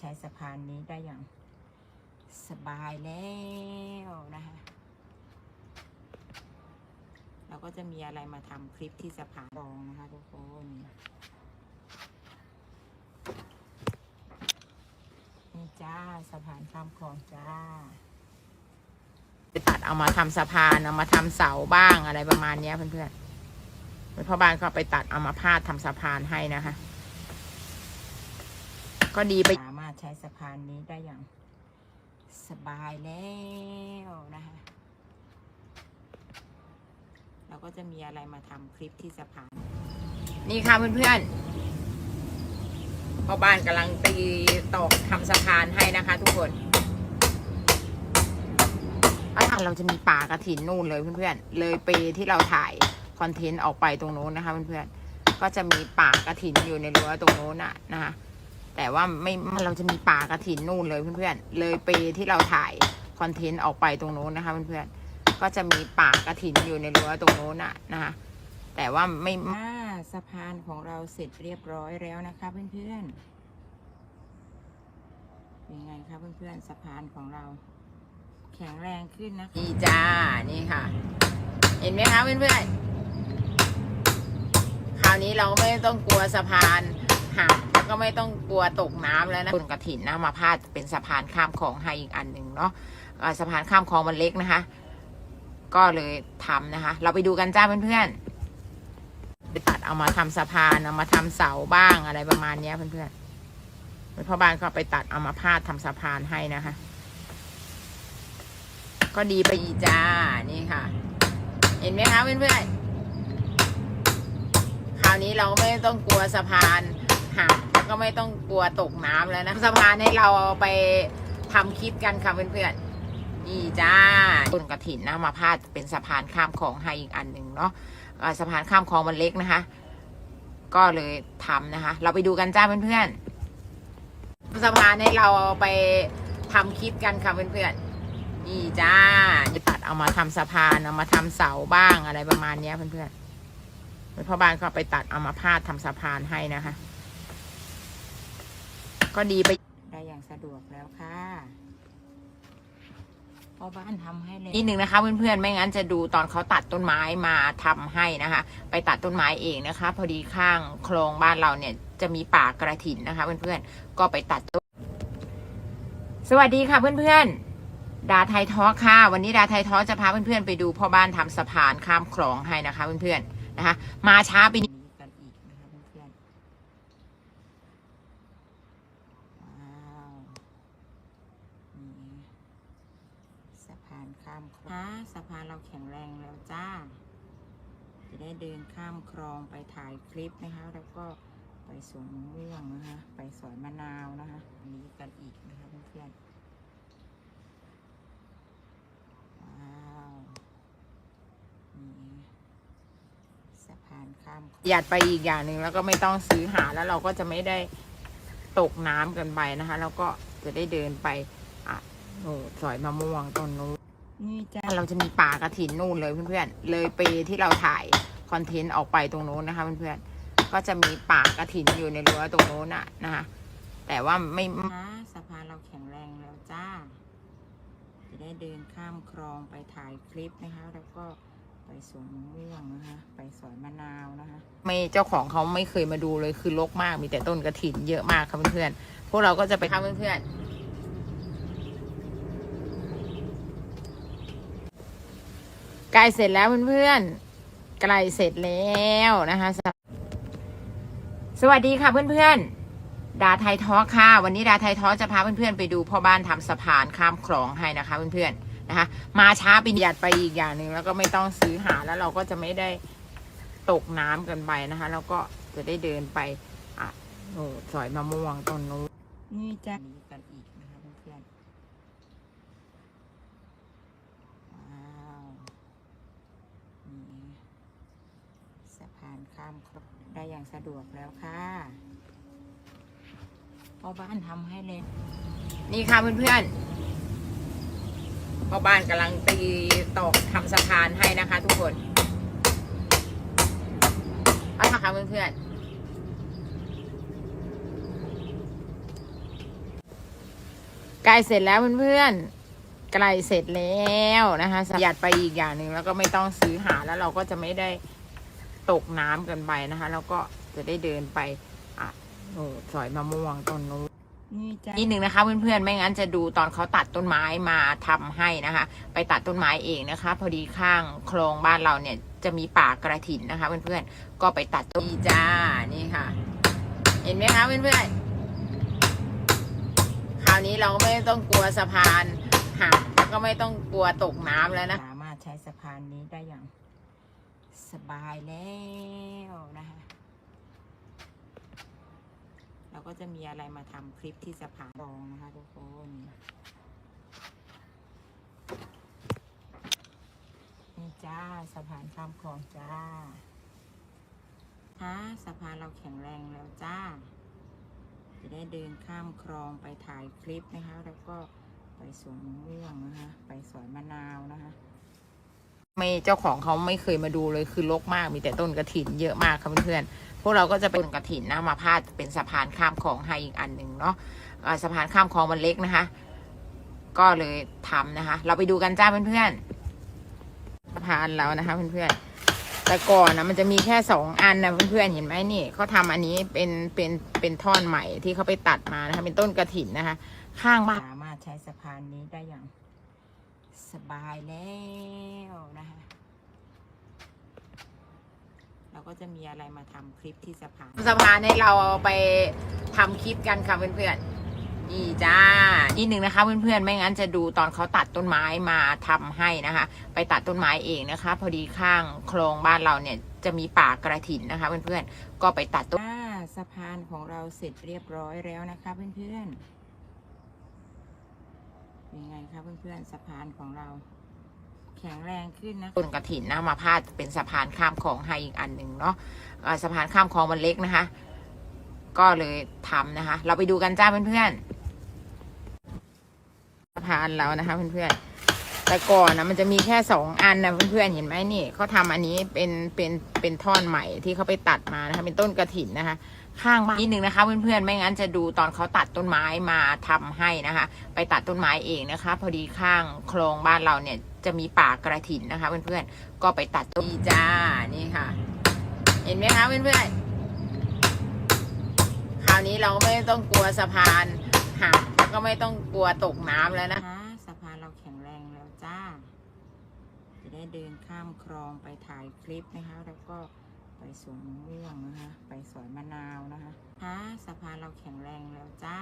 ใช้สะพานนี้ได้อย่างสบายแล้วนะคะ เราก็จะมีอะไรมาทำคลิปที่สะพานรองนะคะทุกคนนี่จ้าสะพานข้ามคลองจ้าไปตัดเอามาทำสะพานเอามาทำเสาบ้างอะไรประมาณเนี้ยเพื่อนๆพ่อบ้านก็ไปตัดเอามาพาดทำสะพานให้นะคะ ก็ดีไป ใช้สะพานนี้ได้อย่างสบายแล้วนะคะ เราก็จะมีอะไรมาทำคลิปที่สะพาน นี่ค่ะเพื่อนๆพ่อบ้านกำลังตีตอกทำสะพานให้นะคะทุกคนอะเราจะมีป่ากระถินนู่นเลยเพื่อนๆ เลยไปที่เราถ่ายคอนเทนต์ออกไปตรงโน้นนะคะเพื่อนๆ ก็จะมีป่ากระถินอยู่ในรั้วตรงโน้นน่ะนะคะ แต่ว่าไม่เราจะมีป่ากระถินนู่นเลยเพื่อนๆเลยไปที่เราถ่ายคอนเทนต์ออกไปตรงโน้นนะคะเพื่อนๆก็จะมีป่ากระถินอยู่ในรั้วตรงโน้นน่ะนะคะแต่ว่าไม่สะพานของเราเสร็จเรียบร้อยแล้วนะคะเพื่อนๆเป็นไงคะเพื่อนๆสะพานของเรา แข็งแรงขึ้นนะคะนี่จ้านี่ค่ะ เห็นไหมคะเพื่อนๆคราวนี้เราก็ไม่ต้องกลัวสะพานหักแล้ว ก็ไม่ต้องกลัวตกน้ำแล้วนะคุณกระถินนะมาพาดเป็นสะพานข้ามคลองให้อีกอันหนึ่งเนาะสะพานข้ามคลองมันเล็กนะคะ ก็เลยทำนะคะ เราไปดูกันจ้าเพื่อนๆไปตัดเอามาทำสะพานเอามาทำเสาบ้างอะไรประมาณเนี้ยเพื่อนๆพ่อบ้านก็ไปตัดเอามาพาดทำสะพานให้นะคะ ก็ดีไปอีจ้านี่ค่ะ เห็นไหมคะเพื่อนๆคราวนี้เราไม่ต้องกลัวสะพานหัก ก็ไม่ต้องกลัวตกน้ำแล้วนะสะพานให้เราเอาไปทำคลิปกันค่ะเพื่อนๆนี่จ้าต้นกระถินนะมาพาดเป็นสะพานข้ามคลองให้อีกอันหนึ่งเนาะสะพานข้ามคลองมันเล็กนะคะ ก็เลยทำนะคะ เราไปดูกันจ้าเพื่อนๆสะพานให้เราเอาไปทำคลิปกันค่ะเพื่อนๆนี่จ้าจะตัดเอามาทำสะพานเอามาทำเสาบ้างอะไรประมาณเนี้ยเพื่อนๆพ่อบ้านก็ไปตัดเอามาพาดทำสะพานให้นะคะ ก็ดีไปได้อย่างสะดวกแล้วค่ะพ่อบ้านทำให้เลยนิดหนึ่งนะคะเพื่อนๆไม่งั้นจะดูตอนเขาตัดต้นไม้มาทำให้นะคะ ไปตัดต้นไม้เองนะคะ พอดีข้างโครงบ้านเราเนี่ยจะมีป่ากระถินนะคะ เพื่อนๆก็ไปตัดต้นสวัสดีค่ะเพื่อนๆดาไทยท้อค่ะ วันนี้ดาไทยท้อจะพาเพื่อนๆไปดูพ่อบ้านทำสะพานข้ามคลองให้นะคะ เพื่อนๆนะคะ มาช้าไปนิดกันอีกนะคะเพื่อนๆว้าวนี่สะพาน ข้ามคลองสะพานเราแข็งแรงแล้วจ้า จะได้เดินข้ามคลองไปถ่ายคลิปนะคะ แล้วก็ไปสวนมะม่วงนะคะ ไปสอยมะนาวนะคะอันนี้กันอีกนะคะเพื่อนๆว้าวนี่สะพานข้ามหยัดไปอีกอย่างหนึ่งแล้วก็ไม่ต้องซื้อหาแล้วเราก็จะไม่ได้ตกน้ำกันไปนะคะ แล้วก็จะได้เดินไปอะโอ้สอยมะม่วงต้นนู้นนี่ จ้าเราจะมีป่ากระถินนู่นเลยเพื่อนๆ เลยไปที่เราถ่ายคอนเทนต์ออกไปตรงโน้นนะคะเพื่อนๆ ก็จะมีป่ากระถินอยู่ในรั้วตรงโน้นน่ะนะคะ แต่ว่าไม่สะพานเราแข็งแรงแล้วจ้า จะได้เดินข้ามคลองไปถ่ายคลิปนะคะ แล้วก็ไปสวนมะม่วงนะคะ ไปสอยมะนาวนะคะ ไม่เจ้าของเขาไม่เคยมาดูเลยคือรกมากมีแต่ต้นกระถินเยอะมากค่ะเพื่อนๆ พวกเราก็จะไปค่ะเพื่อนๆ ใกล้เสร็จแล้วเพื่อนๆใกล้เสร็จแล้วนะคะสวัสดีค่ะเพื่อนๆ ดาไทยท้อค่ะ วันนี้ดาไทยท้อจะพาเพื่อนๆไปดูพ่อบ้านทำสะพานข้ามคลองให้นะคะเพื่อนๆนะคะ มาช้าไปหยัดไปอีกอย่างหนึ่งแล้วก็ไม่ต้องซื้อหาแล้วเราก็จะไม่ได้ตกน้ำกันไปนะคะ แล้วก็จะได้เดินไปอะโอ้สอยมะม่วงต้นนู้นนี่จ้ะนี้กันอีกนะคะเพื่อนๆว้าวนี่านข้ามคลองได้อย่างสะดวกแล้วค่ะพ่อบ้านทำให้เลย นี่ค่ะเพื่อนๆพ่อบ้านกำลังตีตอกทำสะพานให้นะคะ ทุกคนเอาค่ะเพื่อนๆใกล้เสร็จแล้วเพื่อนๆใกล้เสร็จแล้วนะคะประหยัดไปอีกอย่างหนึ่งแล้วก็ไม่ต้องซื้อหาแล้วเราก็จะไม่ได้ ตกน้ำกันไปนะคะ แล้วก็จะได้เดินไปอะโอ้สอยมะม่วงต้นนู้นนี่จ้ะนิดหนึ่งนะคะเพื่อนๆไม่งั้นจะดูตอนเขาตัดต้นไม้มาทำให้นะคะ ไปตัดต้นไม้เองนะคะ พอดีข้างคลองบ้านเราเนี่ยจะมีป่ากระถินนะคะ เพื่อนๆก็ไปตัดต้นนี่จ้านี่ค่ะ เห็นไหมคะเพื่อนๆคราวนี้เราก็ไม่ต้องกลัวสะพานหักแล้วก็ไม่ต้องกลัวตกน้ำแล้วนะสามารถใช้สะพานนี้ได้อย่าง สบายแล้วนะคะเราก็จะมีอะไรมาทำคลิปที่สะพานรองนะคะทุกคนนี่จ้าสะพานข้ามคลองจ้าถ้าสะพานเราแข็งแรงแล้วจ้า จะได้เดินข้ามคลองไปถ่ายคลิปนะคะ แล้วก็ไปสวนมะม่วงนะคะ ไปสวนมะนาวนะคะ ไม่เจ้าของเขาไม่เคยมาดูเลยคือรกมากมีแต่ต้นกระถินเยอะมากค่ะเพื่อนๆพวกเราก็จะเป็นต้นกระถินนะมาพาดเป็นสะพานข้ามคลองให้อีกอันหนึ่งเนาะสะพานข้ามคลองมันเล็กนะคะ ก็เลยทำนะคะ เราไปดูกันจ้าเพื่อนๆสะพานแล้วนะคะเพื่อนๆแต่ก่อนนะมันจะมีแค่สองอันนะเพื่อนๆเห็นไหมนี่เขาทำอันนี้เป็นเป็นเป็นท่อนใหม่ที่เขาไปตัดมานะคะเป็นต้นกระถินนะคะ ข้างบ้านสามารถใช้สะพานนี้ได้อย่าง สบายแล้วนะคะเราก็จะมีอะไรมาทำคลิปที่สะพานสะพานให้เราเอาไปทำคลิปกันค่ะเพื่อนๆนี่จ้านิดหนึ่งนะคะเพื่อนๆไม่งั้นจะดูตอนเขาตัดต้นไม้มาทำให้นะคะ ไปตัดต้นไม้เองนะคะ พอดีข้างคลองบ้านเราเนี่ยจะมีป่ากระถินนะคะเพื่อนๆก็ไปตัดต้นอ่าสะพานของเราเสร็จเรียบร้อยแล้วนะคะเพื่อนๆ เป็นไงคะเพื่อนๆสะพานของเรา แข็งแรงขึ้นนะคะต้นกระถินนะมาพาดเป็นสะพานข้ามคลองให้อีกอันหนึ่งเนาะสะพานข้ามคลองมันเล็กนะคะ ก็เลยทำนะคะ เราไปดูกันจ้าเพื่อนๆสะพานแล้วนะคะเพื่อนๆแต่ก่อนนะมันจะมีแค่สองอันนะเพื่อนๆเห็นไหมนี่เขาทำอันนี้เป็นเป็นเป็นท่อนใหม่ที่เขาไปตัดมานะคะเป็นต้นกระถินนะคะ ข้างบ้านนิดนึ่งนะคะ เพื่อนๆ ไม่งั้นจะดูตอนเขาตัดต้นไม้มาทำให้นะคะ ไปตัดต้นไม้เองนะคะ พอดีข้างคลองบ้านเราเนี่ยจะมีป่ากระถินนะคะ เพื่อนๆ ก็ไปตัดต้นนี่จ้านี่ค่ะ เห็นไหมคะเพื่อนๆ คราวนี้เราไม่ต้องกลัวสะพานหักแล้วก็ไม่ต้องกลัวตกน้ำแล้วนะคะสะพานเราแข็งแรงแล้วจ้า จะได้เดินข้ามคลองไปถ่ายคลิปนะคะ แล้วก็ไปสวนมะม่วงนะ เราแข็งแรงแล้วจ้า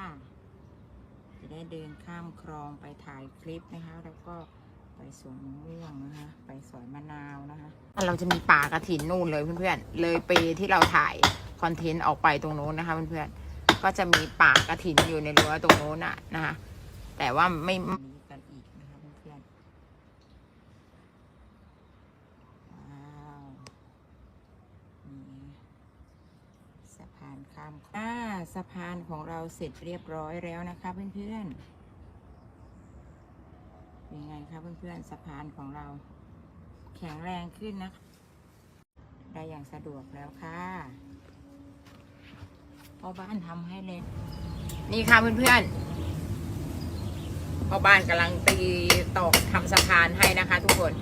จะได้เดินข้ามคลองไปถ่ายคลิปนะคะ แล้วก็ไปสวนมะม่วงนะคะ ไปสวนมะนาวนะคะ เราจะมีป่ากระถินนู่นเลยเพื่อนๆ เลยเปที่เราถ่ายคอนเทนต์ออกไปตรงโน้นนะคะเพื่อนๆ ก็จะมีป่ากระถินอยู่ในรั้วตรงโน้นน่ะนะคะ แต่ว่าไม่มีกันอีกนะคะเพื่อนๆว้าวนี่สะพานข้ามอ่าสะพานของเราเสร็จเรียบร้อยแล้วนะคะเพื่อนๆเป็นไงคะเพื่อนๆสะพานของเรา แข็งแรงขึ้นนะคะได้อย่างสะดวกแล้วค่ะพราะบ้านทำให้เลยนี่ค่ะเพื่อนๆพ่อบ้านกำลังตีตอกทำสะพานให้นะคะ ทุกคน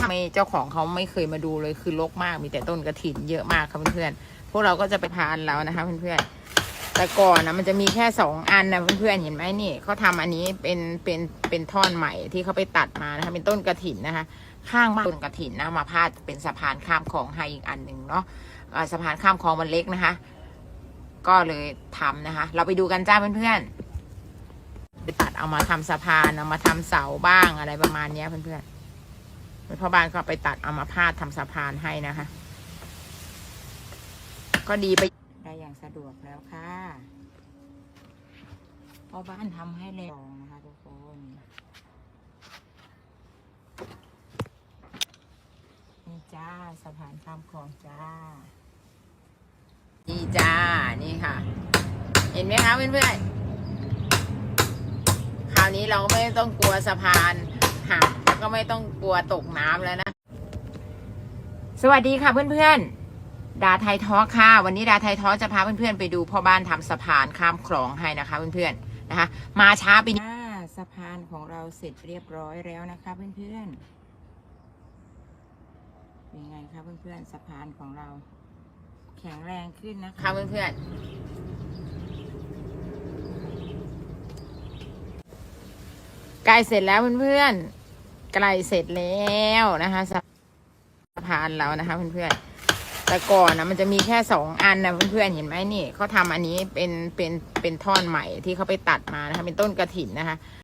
ทำไมเจ้าของเขาไม่เคยมาดูเลยคือรกมากมีแต่ต้นกระถินเยอะมากค่ะเพื่อนๆพวกเราก็จะไปพานแล้วนะคะเพื่อนๆแต่ก่อนนะมันจะมีแค่สองอันนะเพื่อนๆเห็นไหมนี่เขาทำอันนี้เป็นเป็นเป็นท่อนใหม่ที่เขาไปตัดมานะคะเป็นต้นกระถินนะคะ ข้างบ้านต้นกระถินนะมาพาดเป็นสะพานข้ามคลองให้อีกอันหนึ่งเนาะสะพานข้ามคลองมันเล็กนะคะ ก็เลยทำนะคะ เราไปดูกันจ้าเพื่อนๆไปตัดเอามาทำสะพานเอามาทำเสาบ้างอะไรประมาณเนี้ยเพื่อนๆ พ่อบ้านก็ไปตัดเอามาพาดทำสะพานให้นะคะ ก็ดีไปได้อย่างสะดวกแล้วค่ะเพราะบ้านทำให้เลยลองนะคะทุกคนนี่จ้าสะพานข้ามคลองจ้านี่จ้านี่ค่ะ เห็นไหมคะเพื่อนๆคราวนี้เราไม่ต้องกลัวสะพานหักแล้ว ก็ไม่ต้องกลัวตกน้ำแล้วนะ สวัสดีค่ะเพื่อนๆ ดาไทยท้อค่ะ วันนี้ดาไทยท้อจะพาเพื่อนๆไปดูพ่อบ้านทำสะพานข้ามคลองให้นะคะเพื่อนๆนะคะ มาช้าไปนิดอ่าสะพานของเราเสร็จเรียบร้อยแล้วนะคะเพื่อนๆ เป็นไงคะเพื่อนๆสะพานของเรา แข็งแรงขึ้นนะคะค่ะเพื่อนๆใกล้เสร็จแล้วเพื่อนๆ ใกล้เสร็จแล้วนะคะสะพานเรานะคะ เพื่อนๆ แต่ก่อนนะมันจะมีแค่สองอันนะเพื่อนๆ เห็นไหมนี่เขาทำอันนี้เป็นเป็นเป็นท่อนใหม่ที่เขาไปตัดมานะคะ เป็นต้นกระถินนะคะ